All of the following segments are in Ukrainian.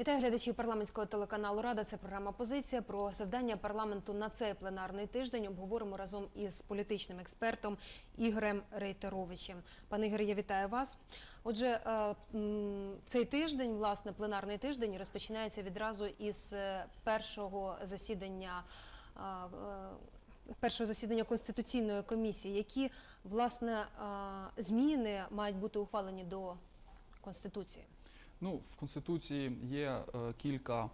Вітаю глядачів парламентського телеканалу Рада. Це програма Позиція про завдання парламенту на цей пленарний тиждень. Обговоримо разом із політичним експертом Ігорем Рейтеровичем. Пане Ігоре, я вітаю вас. Отже, е, цей тиждень, власне, пленарний тиждень, розпочинається відразу із е, першого засідання. е, Першого засідання конституційної комісії, які власне зміни мають бути ухвалені до конституції. Ну, в Конституції є е, кілька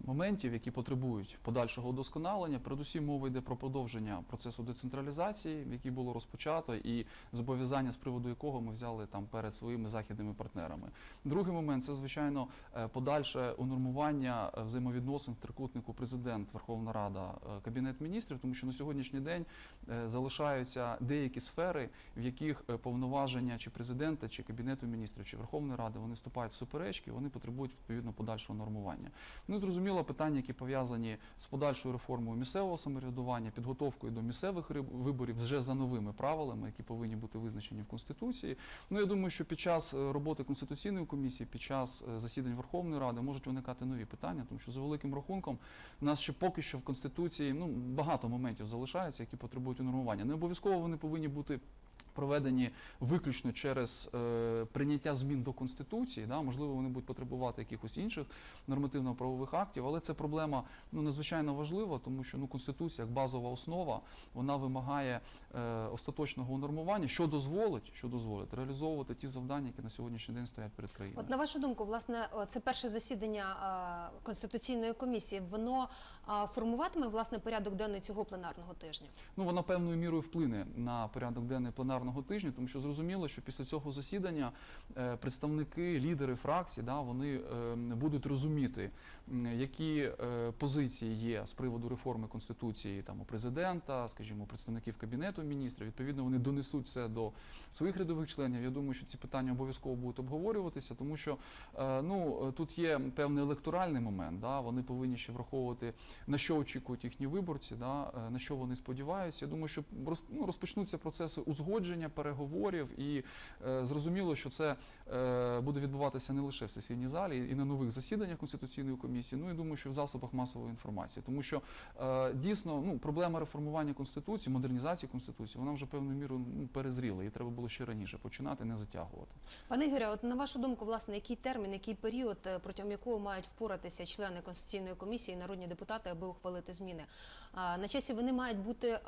моментів, які потребують подальшого удосконалення. Передусім мова йде про продовження процесу децентралізації, який було розпочато, і зобов'язання, з приводу якого ми взяли там перед своїми західними партнерами. Другий момент це звичайно е, подальше унормування е, взаємовідносин трикутнику президент, Верховна Рада, е, Кабінет міністрів, тому що на сьогоднішній день е, залишаються деякі сфери, в яких е, повноваження чи президента, чи кабінету міністрів, чи Верховної Ради вони вступають в суперечки, вони потребують відповідно подальшого нормування. Ну і зрозуміло питання, які пов'язані з подальшою реформою місцевого самоврядування, підготовкою до місцевих виборів вже за новими правилами, які повинні бути визначені в конституції. Ну я думаю, що під час е, роботи конституційної комісії, під час е, засідань Верховної Ради можуть виникати нові питання, тому що за великим рахунком у нас ще поки що в конституції ну багато моментів залишаються, які потребують унормування. Не обов'язково вони повинні бути. Проведені виключно через е, прийняття змін до конституції, да можливо, вони будуть потребувати якихось інших нормативно-правових актів, але це проблема ну надзвичайно важлива, тому що ну конституція як базова основа вона вимагає е, остаточного унормування, що дозволить, що дозволить реалізовувати ті завдання, які на сьогоднішній день стоять перед країною. От на вашу думку, власне, це перше засідання конституційної комісії. Воно формуватиме власне порядок денний цього пленарного тижня. Ну, вона певною мірою вплине на порядок денний пленарного тижня, тому що зрозуміло, що після цього засідання е, представники, лідери фракцій, да, вони е, будуть розуміти, які е, позиції є з приводу реформи конституції там у президента, скажімо, представників кабінету міністрів. Відповідно, вони донесуть це до своїх рядових членів. Я думаю, що ці питання обов'язково будуть обговорюватися, тому що ну тут є певний електоральний момент. Да, вони повинні ще враховувати на що очікують їхні виборці, да, на що вони сподіваються. Я думаю, що ну, розпочнуться процеси узгодження, переговорів, і е, зрозуміло, що це е, буде відбуватися не лише в сесійній залі, і на нових засіданнях конституційної комісії. Ну і думаю, що в засобах масової інформації, тому що е, дійсно ну, проблема реформування конституції, модернізації конституції, вона вже певною мірою ну, перезріла, і треба було ще раніше починати, не затягувати. Пане Ігоря, от на вашу думку, власне, який термін, який період, е, протягом якого мають впоратися члени конституційної комісії, і народні депутати, аби ухвалити зміни? На часі вони мають бути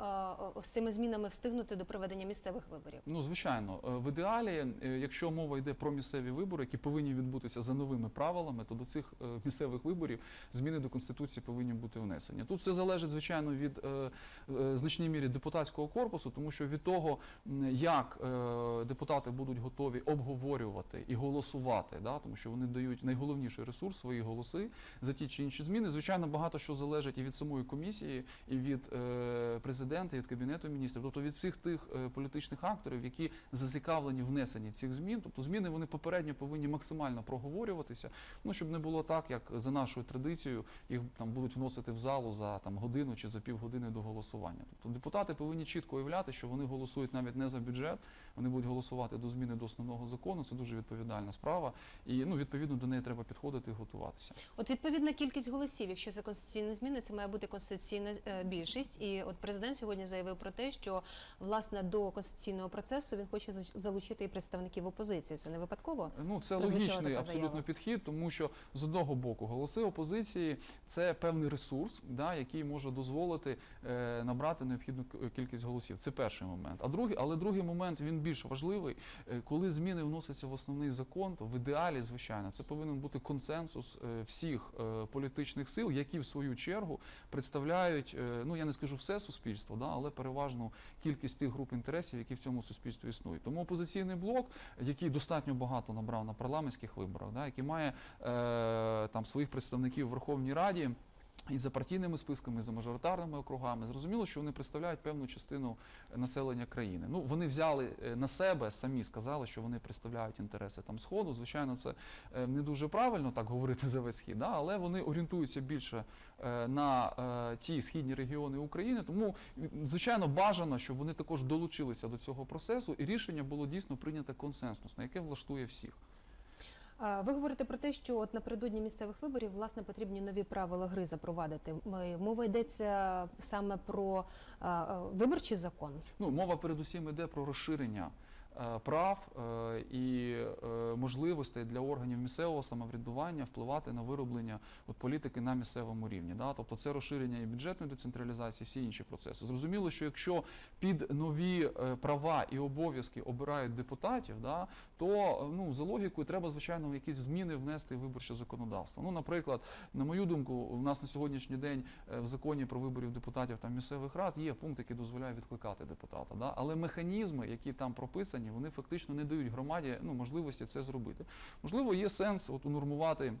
з цими змінами встигнути до проведення місцевих виборів. Ну, звичайно, Е, в ідеалі, е, якщо мова йде про місцеві вибори, які повинні відбутися за новими правилами, то до цих е, місцевих виборів зміни до конституції повинні бути внесені. Тут все залежить, звичайно, від значній мірі депутатського корпусу, тому що від того, як депутати будуть готові обговорювати і голосувати, да, тому що вони дають найголовніший ресурс свої голоси за ті чи інші зміни. Звичайно, багато що залежить і від самої комісії, і від президента, і від кабінету міністрів, тобто від всіх тих е, політичних акторів, які зацікавлені в внесенні цих змін. Тобто зміни вони попередньо повинні максимально проговорюватися. Ну щоб не було так, як за нашою традицією їх там будуть вносити в залу за там годину чи за півгодини до голосування. Тобто депутати повинні чітко уявляти, що вони голосують навіть не за бюджет, вони будуть голосувати до зміни до основного закону. Це дуже відповідальна справа, і ну відповідно до неї треба підходити і готуватися. От відповідна кількість голосів, якщо це конституційні зміни, це має бути конституційна е, більшість. І от президент сьогодні заявив про те, що власне до конституційного процесу він хоче залучити і представників опозиції. Це не випадково. Ну це логічний абсолютно заява. підхід, тому що з одного боку голоси опозиції це певний ресурс, да, який може дозволити е, набрати необхідну кількість голосів. Це перший момент. А другий, але другий момент він більш важливий. Е, коли зміни вносяться в основний закон, то в ідеалі, звичайно, це повинен бути консенсус е, всіх е, політичних сил, які в свою чергу представляють, е, ну я не скажу все суспільство, да, але переважну кількість тих груп інтересів, які в цьому суспільстві існує. Тому опозиційний блок, який достатньо багато набрав на парламентських виборах, да, який має е, там своїх представників в Верховній Раді. І за партійними списками, і за мажоритарними округами зрозуміло, що вони представляють певну частину населення країни. Ну вони взяли е, на себе, самі сказали, що вони представляють інтереси там сходу. Звичайно, це е, не дуже правильно так говорити за весь схід, да, але вони орієнтуються більше е, на ті східні регіони України. Тому звичайно бажано, щоб вони також долучилися до цього процесу, і рішення було дійсно прийнято консенсусне, яке влаштує всіх. Ви говорите про те, що от напередодні місцевих виборів власне потрібні нові правила гри запровадити. Ми- Мова йдеться саме про виборчий закон. Ну, мова передусім йде про розширення е, прав е, і е, можливостей для органів місцевого самоврядування впливати на вироблення от, політики на місцевому рівні. Да? Тобто це розширення і бюджетної децентралізації, всі інші процеси. Зрозуміло, що якщо під нові е, права і обов'язки обирають депутатів, да, то ну, за логікою треба, звичайно, якісь зміни внести в виборче законодавство. Ну, наприклад, на мою думку, у нас на сьогоднішній день е, в законі про виборів депутатів та місцевих рад є пункт, який дозволяє відкликати депутата. Да? Але механізми, які там прописані, вони фактично не дають громаді ну, можливості це зробити. Можливо, є сенс от, унормувати.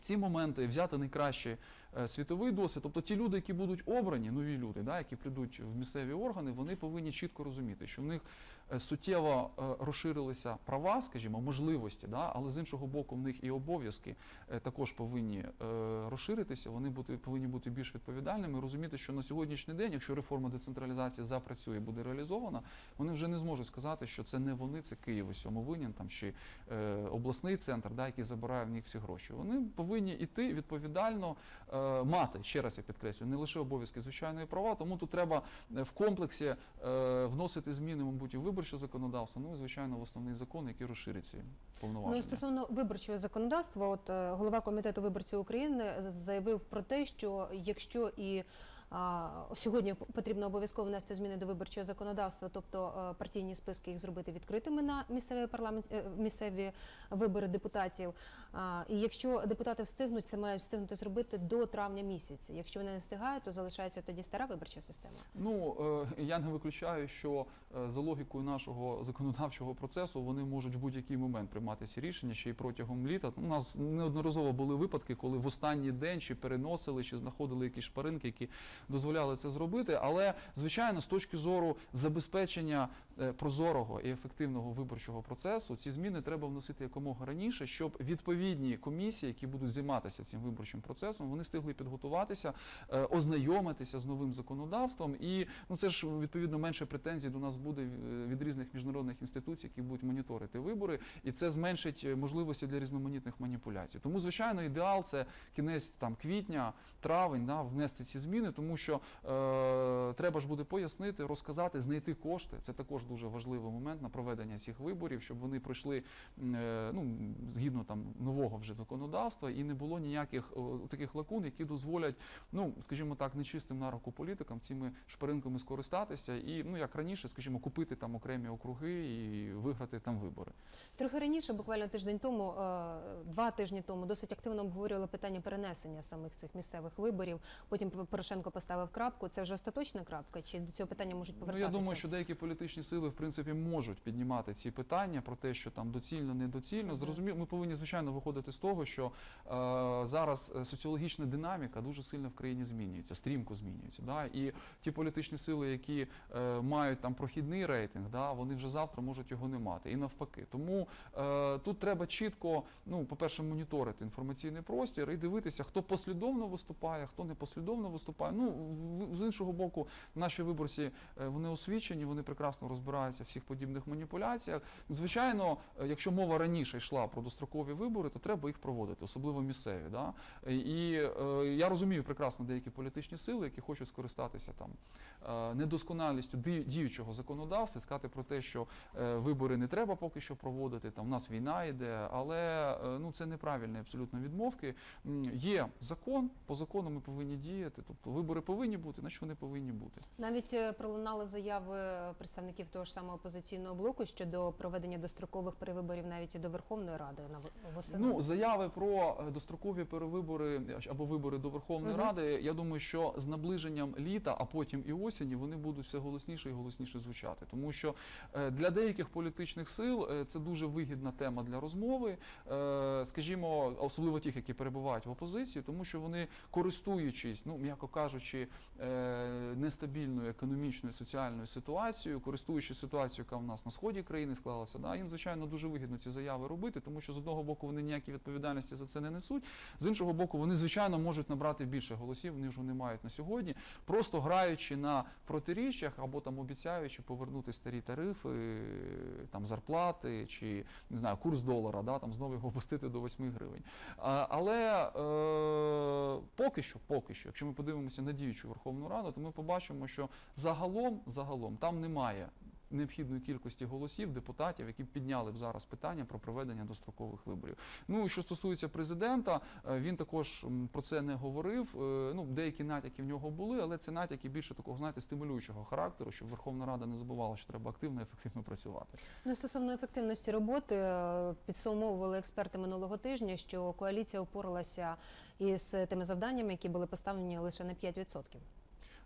Ці моменти взяти найкращий е, світовий досвід, тобто ті люди, які будуть обрані, нові люди, да, які прийдуть в місцеві органи, вони повинні чітко розуміти, що в них е, суттєво е, розширилися права, скажімо, можливості, да, але з іншого боку, в них і обов'язки е, також повинні е, розширитися. Вони бути, повинні бути більш відповідальними, розуміти, що на сьогоднішній день, якщо реформа децентралізації запрацює, і буде реалізована, вони вже не зможуть сказати, що це не вони, це Київ ось цьому винен там чи е, обласний центр, да, який забирає в них всі гроші. Вони повинні йти відповідально е, мати ще раз я підкреслюю, не лише обов'язки звичайної права. Тому тут треба е, в комплексі е, вносити зміни, мабуть, і в виборче законодавство. Ну і звичайно в основний закон, який розширить ці повноваження. Ну стосовно виборчого законодавства, от е, голова комітету виборців України заявив про те, що якщо і сьогодні потрібно обов'язково внести зміни до виборчого законодавства, тобто е, партійні списки їх зробити відкритими на місцеві парламент е, місцеві вибори депутатів. І якщо депутати встигнуть, це мають встигнути зробити до травня місяця. Якщо вони не встигають, то залишається тоді стара виборча система. Ну е, я не виключаю, що за логікою нашого законодавчого процесу вони можуть в будь-який момент приймати ці рішення ще й протягом літа. У нас неодноразово були випадки, коли в останній день чи переносили, чи знаходили якісь шпаринки, які дозволяли це зробити. Але звичайно, з точки зору забезпечення прозорого і ефективного виборчого процесу, ці зміни треба вносити якомога раніше, щоб відповідні комісії, які будуть займатися цим виборчим процесом, вони встигли підготуватися, е, ознайомитися з новим законодавством. І ну це ж відповідно менше претензій до нас буде е, від різних міжнародних інституцій, які будуть моніторити вибори, і це зменшить е, можливості для різноманітних маніпуляцій. Тому, звичайно, ідеал це кінець там квітня, травень, да, внести ці зміни, тому що е, треба ж буде пояснити, розказати, знайти кошти. Це також дуже важливий момент на проведення цих виборів, щоб вони пройшли е, ну, згідно там нового вже законодавства, і не було ніяких о, таких лакун, які дозволять, ну скажімо так, нечистим на руку політикам цими шпаринками скористатися і ну як раніше, скажімо, купити там окремі округи і виграти там вибори. Трохи раніше, буквально тиждень тому, е, два тижні тому, досить активно обговорювали питання перенесення самих цих місцевих виборів. Потім Порошенко поставив крапку. Це вже остаточна крапка, чи до цього питання можуть Ну, я думаю, що деякі політичні сили в принципі можуть піднімати ці питання про те, що там доцільно, недоцільно. Зрозуміло, ми повинні звичайно виходити з того, що е, зараз е, соціологічна динаміка дуже сильно в країні змінюється, стрімко змінюється. Да? І ті політичні сили, які е, мають там прохідний рейтинг, да, вони вже завтра можуть його не мати. І навпаки. Тому е, тут треба чітко, ну, по-перше, моніторити інформаційний простір і дивитися, хто послідовно виступає, хто не послідовно виступає. Ну, з іншого боку, наші виборці е, вони освічені, вони прекрасно розбираються в всіх подібних маніпуляціях. Звичайно, е, якщо мова раніше йшла про дострокові вибори, то треба їх проводити, особливо місцеві. Да? І е, я розумію прекрасно деякі політичні сили, які хочуть скористатися там е, недосконалістю діючого законодавства, сказати про те, що вибори не треба поки що проводити. Там у нас війна йде, але ну це неправильні абсолютно відмовки. Є закон, по закону ми повинні діяти. Тобто вибори повинні бути, значить вони повинні бути. Навіть пролунали заяви представників того ж самого опозиційного блоку щодо проведення дострокових перевиборів навіть і до Верховної Ради на восени. Ну, заяви про е, дострокові перевибори або вибори до Верховної Мгм. Ради. Я думаю, що з наближенням літа, а потім і осені, вони будуть все голосніше і голосніше звучати. Тому що е, для деяких політичних сил е, це дуже вигідна тема для розмови, скажімо, особливо тих, які перебувають в опозиції, тому що вони користуючись, ну м'яко кажучи. нестабільною економічною соціальною ситуацією, користуючись ситуацією, яка в нас на сході країни склалася, да, їм звичайно дуже вигідно ці заяви робити, тому що з одного боку вони ніякі відповідальності за це не несуть. З іншого боку, вони звичайно можуть набрати більше голосів, ніж вони мають на сьогодні, просто граючи на протиріччях або там обіцяючи повернути старі тарифи, там зарплати чи не знаю, курс долара, да, там знову його опустити до 8 гривень. А, але е, поки що, поки що, якщо ми подивимося на діючу Верховну Раду, то ми побачимо, що загалом, загалом там немає необхідної кількості голосів депутатів, які б підняли б зараз питання про проведення дострокових виборів. Ну що стосується президента, е, він також про це не говорив. Е, Ну деякі натяки в нього були, але це натяки більше такого, знаєте, стимулюючого характеру, щоб Верховна Рада не забувала, що треба активно і ефективно працювати. Ну, стосовно ефективності роботи, е, підсумовували експерти минулого тижня, що коаліція упоралася із тими завданнями, які були поставлені лише на 5%.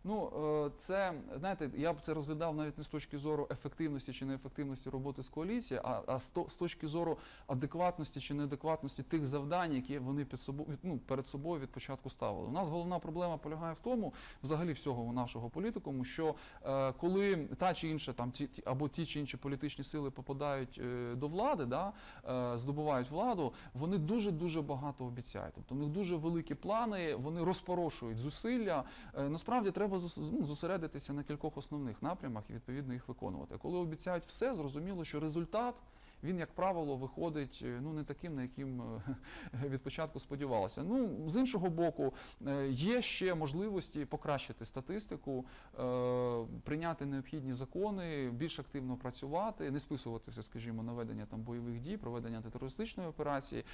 Ну, е, це знаєте, я б це розглядав навіть не з точки зору ефективності чи неефективності роботи з коаліції, а, а з, то- з точки зору адекватності чи неадекватності тих завдань, які вони під собою ну, перед собою від початку ставили. У нас головна проблема полягає в тому, взагалі всього нашого політикуму, що е, коли та чи інша там ті- або ті чи інші політичні сили попадають е, до влади, да, е, здобувають владу, вони дуже дуже багато обіцяють. Тобто у них дуже великі плани, вони розпорошують зусилля. Е, Насправді треба зос- ну, зосередитися на кількох основних напрямах і відповідно їх виконувати. Коли обіцяють все, зрозуміло, що результат. Він, як правило, виходить е, ну не таким, на яким е, від початку сподівалося. Ну з іншого боку, е, є ще можливості покращити статистику, прийняти необхідні закони, більш активно працювати, не списуватися, скажімо, на ведення там бойових дій, проведення антитерористичної операції.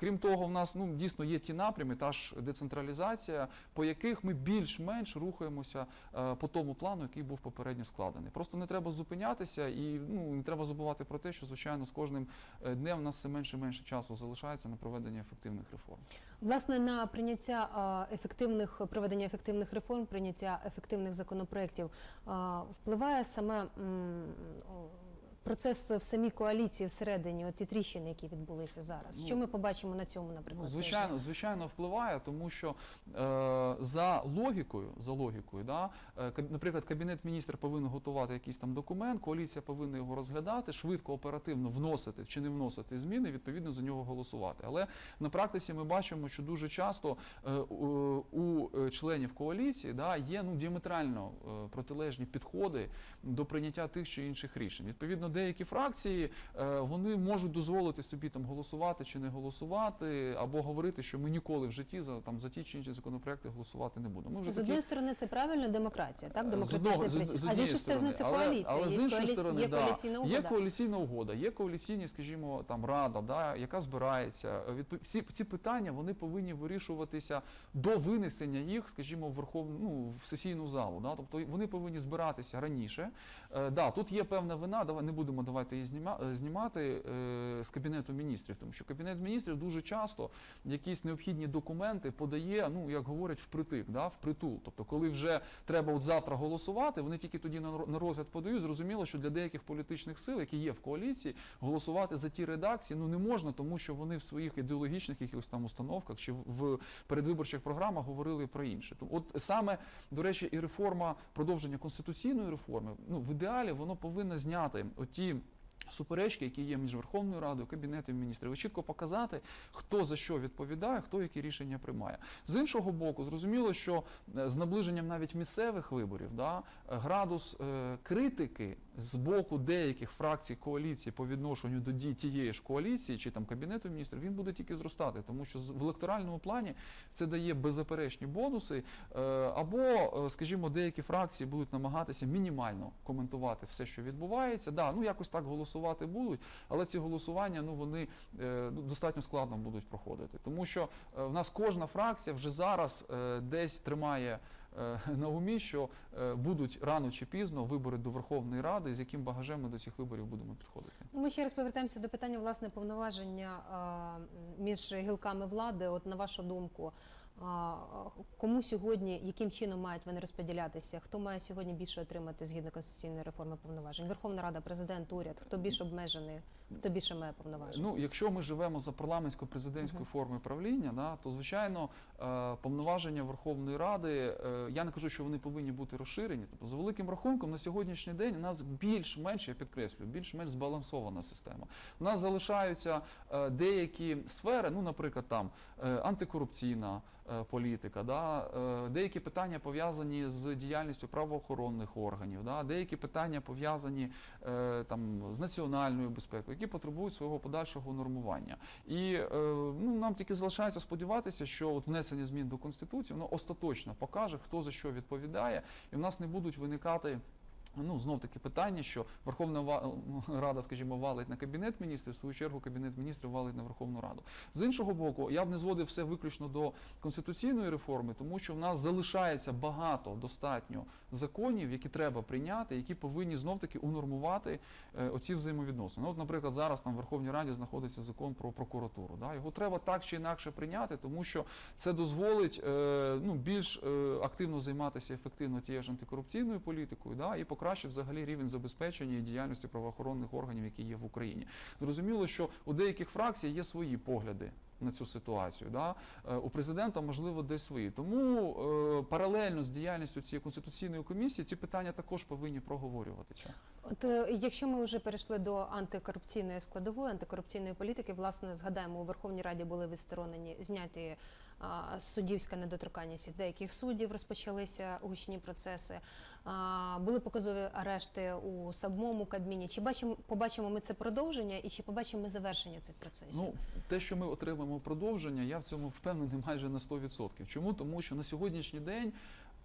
Крім того, в нас ну дійсно є ті напрями, та ж децентралізація, по яких ми більш-менш рухаємося по тому плану, який був попередньо складений. Просто не треба зупинятися і ну не треба забувати про те, що звичайно кожним е, днем у нас все менше і менше часу залишається на проведення ефективних реформ. Власне, на прийняття ефективних проведення ефективних реформ, прийняття ефективних законопроєктів впливає саме процес в самій коаліції всередині, от ті тріщини, які відбулися зараз. Ну, Що ми побачимо на цьому, наприклад? Ну, звичайно, звичайно, впливає, тому що е, за логікою, за логікою, да, е, наприклад, кабінет міністрів повинен готувати якийсь там документ, коаліція повинна його розглядати, швидко, оперативно вносити чи не вносити зміни, відповідно за нього голосувати. Але на практиці ми бачимо, що дуже часто е, у, у е, членів коаліції да, є ну діаметрально е, протилежні підходи до прийняття тих чи інших рішень. Відповідно, деякі фракції е, вони можуть дозволити собі там голосувати чи не голосувати, або говорити, що ми ніколи в житті за там за ті чи інші законопроекти голосувати не будемо. Ми вже З такі- одної сторони, це правильно демократія, так? З Демократичний з- з А з іншої сторони, це коаліція. Але, з є, іншої сторони, є коаліційна є угода. коаліційна угода, є коаліційні, скажімо, там рада, да, яка збирається. Відпо- Всі ці питання вони повинні вирішуватися до винесення їх, скажімо, в верховну ну, в сесійну залу. Да? Тобто вони повинні збиратися раніше. Е, да, тут є певна вина. Давай не будемо давайте її е, знімати е, з кабінету міністрів, тому що кабінет міністрів дуже часто якісь необхідні документи подає, ну як говорять, впритик, да, впритул. Тобто, коли вже треба от завтра голосувати, вони тільки тоді на на розгляд подають. Зрозуміло, що для деяких політичних сил, які є в коаліції, голосувати за ті редакції ну не можна, тому що вони в своїх ідеологічних якихось там установках чи в передвиборчих програмах говорили про інше. Тому от саме до речі, і реформа продовження конституційної реформи, ну в ідеалі воно повинно зняти оті. Суперечки, які є між Верховною Радою, Кабінетом міністрів, і чітко показати, хто за що відповідає, хто які рішення приймає. З іншого боку, зрозуміло, що е, з наближенням навіть місцевих виборів, да, е, градус е, критики з боку деяких фракцій коаліції по відношенню до дій тієї ж коаліції чи там кабінету міністрів, він буде тільки зростати, тому що в електоральному плані це дає беззаперечні бонуси. е, Або, е, скажімо, деякі фракції будуть намагатися мінімально коментувати все, що відбувається. Да, ну якось так голосувати будуть, але ці голосування ну вони е, ну, достатньо складно будуть проходити, тому що е, в нас кожна фракція вже зараз е, десь тримає. На умі, що будуть рано чи пізно вибори до Верховної Ради, з яким багажем ми до цих виборів будемо підходити. Ну, Ми ще раз повертаємося до питання власне повноваження між гілками влади. От на вашу думку, Кому сьогодні, яким чином мають вони розподілятися? Хто має сьогодні більше отримати згідно конституційної реформи повноважень? Верховна Рада, президент, уряд. Хто більш обмежений, хто більше має повноважень? Ну, якщо ми живемо за парламентсько-президентською Мгм. формою правління, да, то звичайно е, повноваження Верховної Ради, е, я не кажу, що вони повинні бути розширені. Тобто, за великим рахунком, на сьогоднішній день у нас більш-менш, я підкреслюю, більш-менш збалансована система. У нас залишаються е, деякі сфери, ну, наприклад, там антикорупційна політика, да, деякі питання пов'язані з діяльністю правоохоронних органів, да, деякі питання пов'язані там з національною безпекою, які потребують свого подальшого нормування. І е, ну нам тільки залишається сподіватися, що от внесення змін до конституції воно остаточно покаже, хто за що відповідає, і в нас не будуть виникати. Ну, знов таки питання, що Верховна Рада, скажімо, валить на кабінет міністрів, в свою чергу кабінет міністрів валить на Верховну Раду. З іншого боку, я б не зводив все виключно до конституційної реформи, тому що в нас залишається багато достатньо законів, які треба прийняти, які повинні знов таки унормувати е, оці взаємовідносини. Ну, от, наприклад, зараз там в Верховній Раді знаходиться закон про прокуратуру. Да? Його треба так чи інакше прийняти, тому що це дозволить е, ну, більш е, активно займатися ефективно тією ж антикорупційною політикою, да? і покращить взагалі рівень забезпечення і діяльності правоохоронних органів, які є в Україні. Зрозуміло, що у деяких фракцій є свої погляди. На цю ситуацію, да Е, у президента можливо десь свої. Тому е, паралельно з діяльністю цієї конституційної комісії ці питання також повинні проговорюватися. От е, якщо ми вже перейшли до антикорупційної складової, антикорупційної політики, власне, згадаємо, у Верховній Раді були відсторонені зняті суддівська недоторканність деяких суддів, розпочалися гучні процеси. Були показові арешти у самому Кабміні. Чи бачимо, побачимо ми це продовження і чи побачимо ми завершення цих процесів? Ну, те, що ми отримаємо продовження, я в цьому впевнений майже на 100%. Чому? Тому що на сьогоднішній день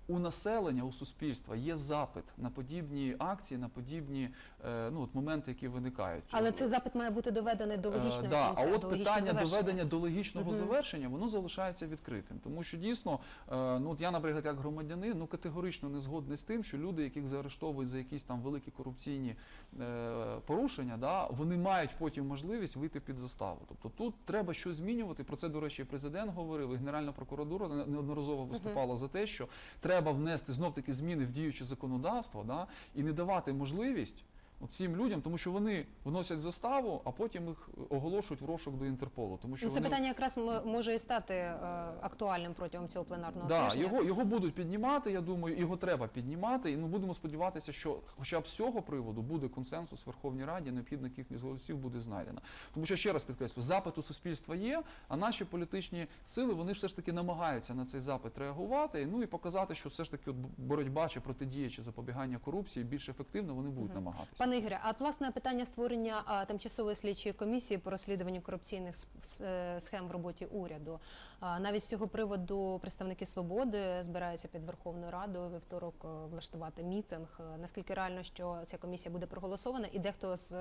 у населення, у суспільства є запит на подібні акції, на подібні е, ну, от моменти, які виникають. Але цей запит має бути доведений до логічного Е, да, кінця, а от до питання завершення. доведення до логічного Мгм. завершення, воно залишається відкритим. Тому що дійсно, е, ну от я, наприклад, як громадянин, ну категорично не згодний з тим, що люди, яких заарештовують за якісь там великі корупційні е, порушення, да, вони мають потім можливість вийти під заставу. Тобто тут треба щось змінювати. Про це, до речі, президент говорив, і Генеральна прокуратура неодноразово виступала за те, що треба внести знов таки зміни в діюче законодавство, да, і не давати можливість. Цим людям, тому що вони вносять заставу, а потім їх оголошують в розшук до Інтерполу. Тому що Ну, це вони питання якраз може і стати е, актуальним протягом цього пленарного да, тижня. його, його будуть піднімати. Я думаю, його треба піднімати. І ми будемо сподіватися, що хоча б з цього приводу буде консенсус в Верховній Раді, необхідна кількість голосів буде знайдена. Тому що ще раз підкреслю, запит у суспільства є, а наші політичні сили вони все ж таки намагаються на цей запит реагувати. Ну і показати, що все ж таки от боротьба чи протидія чи запобігання корупції більш ефективно вони будуть Мгм. намагатися. Пане Ігоря, а власне питання створення тимчасової слідчої комісії по розслідуванню корупційних е, схем в роботі уряду. А, навіть з цього приводу представники свободи збираються під Верховною Радою вівторок е, влаштувати мітинг. Е, Наскільки реально, що ця комісія буде проголосована, і дехто з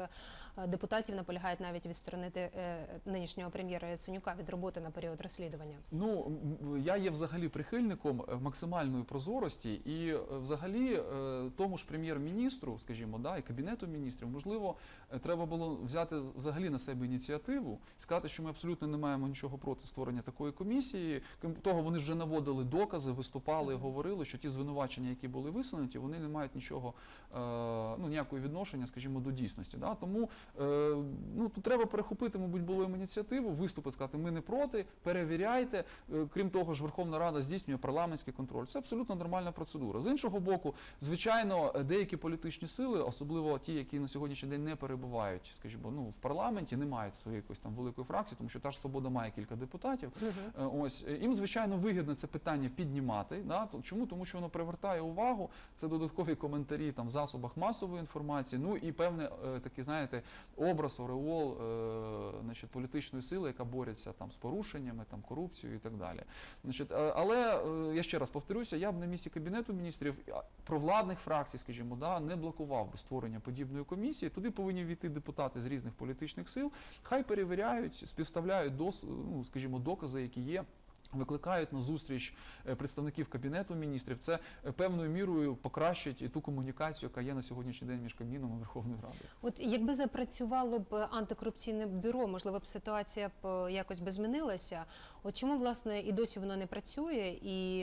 депутатів наполягають навіть відсторонити нинішнього прем'єра Яценюка від роботи на період розслідування. Ну я є взагалі прихильником максимальної прозорості, і взагалі тому ж прем'єр-міністру, скажімо, да, і кабінету міністрів, можливо, е, треба було взяти взагалі на себе ініціативу і сказати, що ми абсолютно не маємо нічого проти створення такої комісії. Крім того, вони вже наводили докази, виступали, і говорили, що ті звинувачення, які були висунуті, вони не мають нічого, е, ну ніякого відношення, скажімо, до дійсності. Да? Тому е, ну тут треба перехопити, мабуть, було їм ініціативу, виступити, сказати, ми не проти, перевіряйте. Крім того ж, Верховна Рада здійснює парламентський контроль. Це абсолютно нормальна процедура. З іншого боку, звичайно, деякі політичні сили, особливо ті, які на сьогоднішній день не перебувають, скажімо, ну в парламенті, не мають своєї якоїсь там великої фракції, тому що та ж свобода має кілька депутатів. Е, Ось е, їм звичайно вигідно це питання піднімати. Да? Чому? Тому що воно привертає увагу. Це додаткові коментарі там в засобах масової інформації. Ну і певне е, такий, знаєте, образ, ореол значить, політичної сили, яка бореться там з порушеннями, там корупцією і так далі. Значить, але я ще раз повторюся, я б на місці кабінету міністрів провладних фракцій, скажімо, да, не блокував би створення подібної комісії. Туди повинні війти депутати з різних політичних сил. Хай перевіряють, співставляють дос, ну, скажімо, докази, які є. Викликають на зустріч е, представників кабінету міністрів. Це е, певною мірою покращить ту комунікацію, яка є на сьогоднішній день між Кабміном і Верховною Радою. От якби запрацювало б антикорупційне бюро, можливо б ситуація б е, якось би змінилася. От чому власне і досі воно не працює? І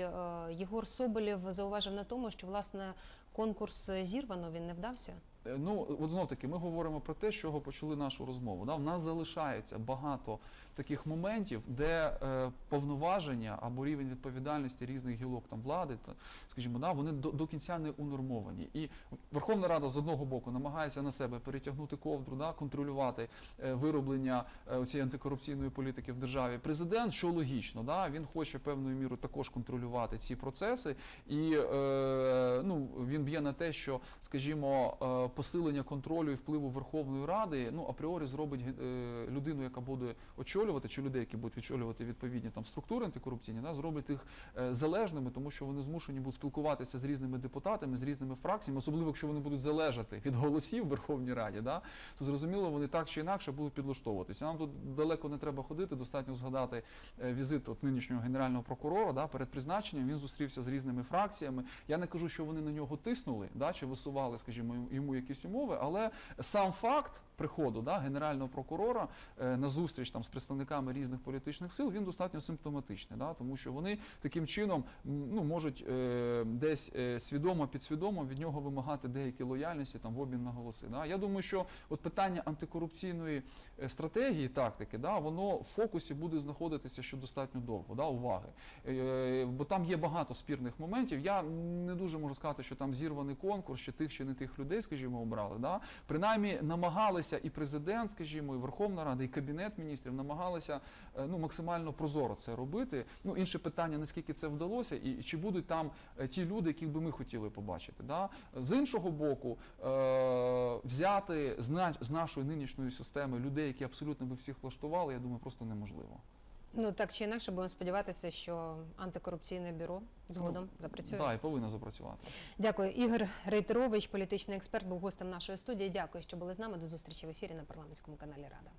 Єгор Соболєв зауважив на тому, що власне конкурс зірвано, він не вдався. Е, Ну, от знов таки, ми говоримо про те, з чого почали нашу розмову. Да? В нас залишається багато таких моментів, де е, повноваження або рівень відповідальності різних гілок там влади, та, скажімо, да, вони до, до кінця не унормовані. І Верховна Рада з одного боку намагається на себе перетягнути ковдру, да, контролювати е, вироблення е, цієї антикорупційної політики в державі. Президент, що логічно, да, він хоче певною мірою також контролювати ці процеси, і е, ну, він б'є на те, що, скажімо, е, посилення контролю і впливу Верховної Ради ну апріорі зробить е, людину, яка буде очолювати, чи людей, які будуть відчолювати відповідні там структури антикорупційні, да, зробить їх е, залежними, тому що вони змушені будуть спілкуватися з різними депутатами, з різними фракціями, особливо якщо вони будуть залежати від голосів в Верховній Раді, да, то зрозуміло, вони так чи інакше будуть підлаштовуватися. Нам тут далеко не треба ходити, достатньо згадати е, візит от нинішнього генерального прокурора. Да, перед призначенням він зустрівся з різними фракціями. Я не кажу, що вони на нього тиснули, да, чи висували, скажімо, йому якісь умови, але сам факт приходу да, генерального прокурора е, на зустріч там з представниками різних політичних сил він достатньо симптоматичний, да, тому що вони таким чином ну, можуть е, десь е, свідомо, підсвідомо від нього вимагати деякі лояльності там в обмін на голоси. Да. Я думаю, що от питання антикорупційної е, стратегії, тактики, да, воно в фокусі буде знаходитися ще достатньо довго, да, уваги. Е, бо там є багато спірних моментів. Я не дуже можу сказати, що там зірваний конкурс, чи тих, чи не тих людей, скажімо, обрали. Да. Принаймні намагалися і президент, скажімо, і Верховна Рада, і Кабінет міністрів намагалися е, ну, максимально прозоро це робити. Ну, інше питання, наскільки це вдалося, і, чи будуть там е, ті люди, яких би ми хотіли побачити. Да. З іншого боку, е, взяти з нашої нинішньої системи людей, які абсолютно би всіх влаштували, я думаю, просто неможливо. Ну так чи інакше, будемо сподіватися, що антикорупційне бюро згодом запрацює. Так, і повинно запрацювати. Дякую, Ігор Рейтерович, політичний експерт, був гостем нашої студії. Дякую, що були з нами. До зустрічі в ефірі на парламентському каналі Рада.